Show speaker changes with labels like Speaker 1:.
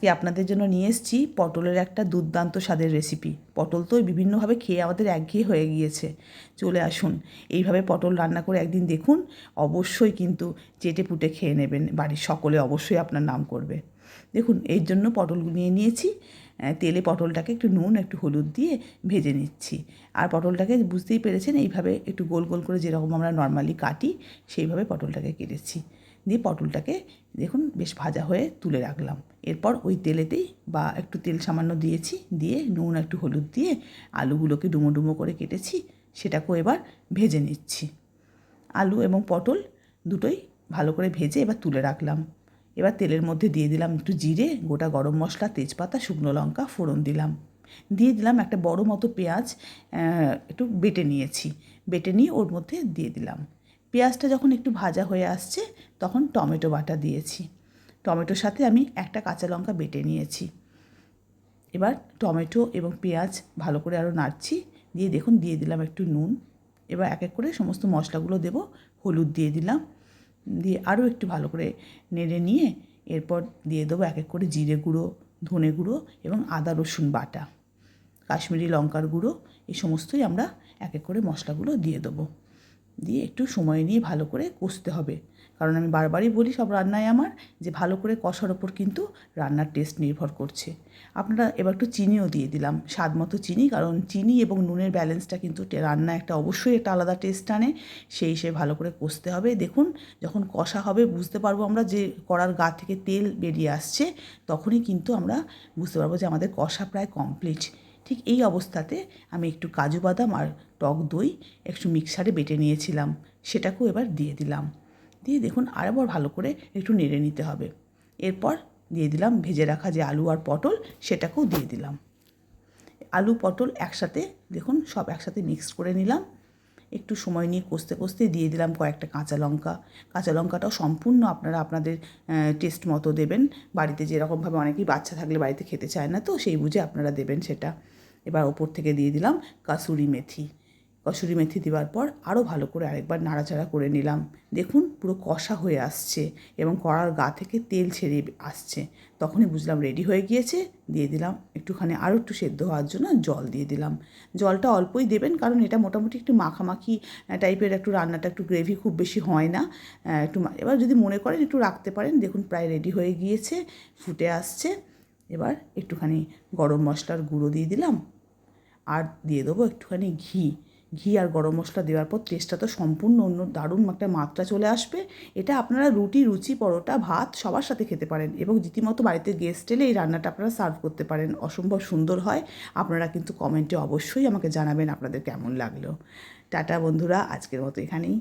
Speaker 1: কি আপনাদের জন্য নিয়ে এসেছি পটলের একটা দুর্দান্ত স্বাদের রেসিপি পটল তো বিভিন্নভাবে খেয়ে আমাদের একঘেয়ে হয়ে গিয়েছে। চলে আসুন, এইভাবে পটল রান্না করে একদিন দেখুন। অবশ্যই কিন্তু চেটে পুটে খেয়ে নেবেন। বাড়ির সকলে অবশ্যই আপনার নাম করবে। দেখুন, এর জন্য পটল নিয়ে নিয়েছি। তেলে পটলটাকে একটু নুন, একটু হলুদ দিয়ে ভেজে নিচ্ছি। আর পটলটাকে বুঝতেই পেরেছেন, এইভাবে একটু গোল গোল করে যেরকম আমরা নর্মালি কাটি, সেইভাবে পটলটাকে কেটেছি। দিয়ে পটলটাকে দেখুন বেশ ভাজা হয়ে তুলে রাখলাম। এরপর ওই তেলেতেই বা একটু তেল সামান্য দিয়েছি, দিয়ে নুন একটু হলুদ দিয়ে আলুগুলোকে ডুমো ডুমো করে কেটেছি, সেটাকেও এবার ভেজে নিচ্ছি। আলু এবং পটল দুটোই ভালো করে ভেজে এবার তুলে রাখলাম। এবার তেলের মধ্যে দিয়ে দিলাম একটু জিরে, গোটা গরম মশলা, তেজপাতা, শুকনো লঙ্কা, ফোড়ন দিলাম। দিয়ে দিলাম একটা বড় মতো পেঁয়াজ একটু বেটে নিয়েছি। বেটে নিয়ে ওর মধ্যে দিয়ে দিলাম। পেঁয়াজটা যখন একটু ভাজা হয়ে আসছে, তখন টমেটো বাটা দিয়েছি। টমেটোর সাথে আমি একটা কাঁচা লঙ্কা বেটে নিয়েছি। এবার টমেটো এবং পেঁয়াজ ভালো করে আরও নাড়ছি। দিয়ে দেখুন, দিয়ে দিলাম একটু নুন। এবার এক এক করে সমস্ত মশলাগুলো দেব। হলুদ দিয়ে দিলাম। দিয়ে আরও একটু ভালো করে নেড়ে নিয়ে এরপর দিয়ে দেবো এক এক করে জিরে গুঁড়ো, ধনে গুঁড়ো এবং আদা, রসুন বাটা। কাশ্মীরি লঙ্কার গুঁড়ো এই সমস্তই আমরা এক এক করে মশলাগুলো দিয়ে দেবো। দিয়ে একটু সময় নিয়ে ভালো করে কষতে হবে। কারণ আমি বারবারই বলি সব রান্নায় আমার যে ভালো করে কষার ওপর কিন্তু রান্নার টেস্ট নির্ভর করছে। আপনারা এবার একটু চিনিও দিয়ে দিলাম। স্বাদ মতো চিনি, কারণ চিনি এবং নুনের ব্যালেন্সটা কিন্তু রান্না একটা অবশ্যই একটা আলাদা টেস্ট আনে সেই হিসেবে ভালো করে কষতে হবে। দেখুন, যখন কষা হবে বুঝতে পারব আমরা যে কড়ার গা থেকে তেল বেরিয়ে আসছে, তখনই কিন্তু আমরা বুঝতে পারব যে আমাদের কষা প্রায় কমপ্লিট ঠিক এই অবস্থাতে আমি একটু কাজু বাদাম আর টক দই একটু মিক্সারে বেটে নিয়েছিলাম। সেটাকেও এবার দিয়ে দিলাম। দিয়ে দেখুন আরেকবার ভালো করে একটু নেড়ে নিতে হবে। এরপর দিয়ে দিলাম ভেজে রাখা যে আলু আর পটল সেটাকেও দিয়ে দিলাম। আলু, পটল একসাথে দেখুন সব একসাথে মিক্স করে নিলাম। একটু সময় নিয়ে কষতে কষতে দিয়ে দিলাম কয়েকটা কাঁচা লঙ্কা। কাঁচা লঙ্কাটাও সম্পূর্ণ আপনারা আপনাদের টেস্ট মতো দেবেন। বাড়িতে যেরকমভাবে অনেকেই বাচ্চা থাকলে বাড়িতে খেতে চায় না, তো সেই বুঝে আপনারা দেবেন সেটা। এবার ওপর থেকে দিয়ে দিলাম কাসুরি মেথি। কসুরি মেথি দেওয়ার পর আরও ভালো করে আরেকবার নাড়াচাড়া করে নিলাম। দেখুন, পুরো কষা হয়ে আসছে এবং কড়ার গা থেকে তেল ছেড়ে আসছে। তখনই বুঝলাম রেডি হয়ে গিয়েছে। দিয়ে দিলাম একটুখানি আরও একটু সেদ্ধ হওয়ার জন্য জল দিয়ে দিলাম। জলটা অল্পই দেবেন কারণ এটা মোটামুটি একটু মাখামাখি টাইপের একটু রান্নাটা একটু গ্রেভি খুব বেশি হয় না। একটু এবার যদি মনে করেন একটু রাখতে পারেন, দেখুন প্রায় রেডি হয়ে গিয়েছে, ফুটে আসছে। এবার একটুখানি গরম মশলার গুঁড়ো দিয়ে দিলাম। আর দিয়ে দেবো একটুখানি ঘি। ঘি আর গরম মশলা দেওয়ার পর টেস্টটা তো সম্পূর্ণ অন্য, দারুণ একটা মাত্রা চলে আসবে। এটা আপনারা রুটি, রুচি, পরোটা, ভাত সবার সাথে খেতে পারেন এবং রীতিমতো বাড়িতে গেস্ট এলে এই রান্নাটা আপনারা সার্ভ করতে পারেন। অসম্ভব সুন্দর হয়। আপনারা কিন্তু কমেন্টে অবশ্যই আমাকে জানাবেন আপনাদের কেমন লাগল। টাটা বন্ধুরা, আজকের মতো এখানেই।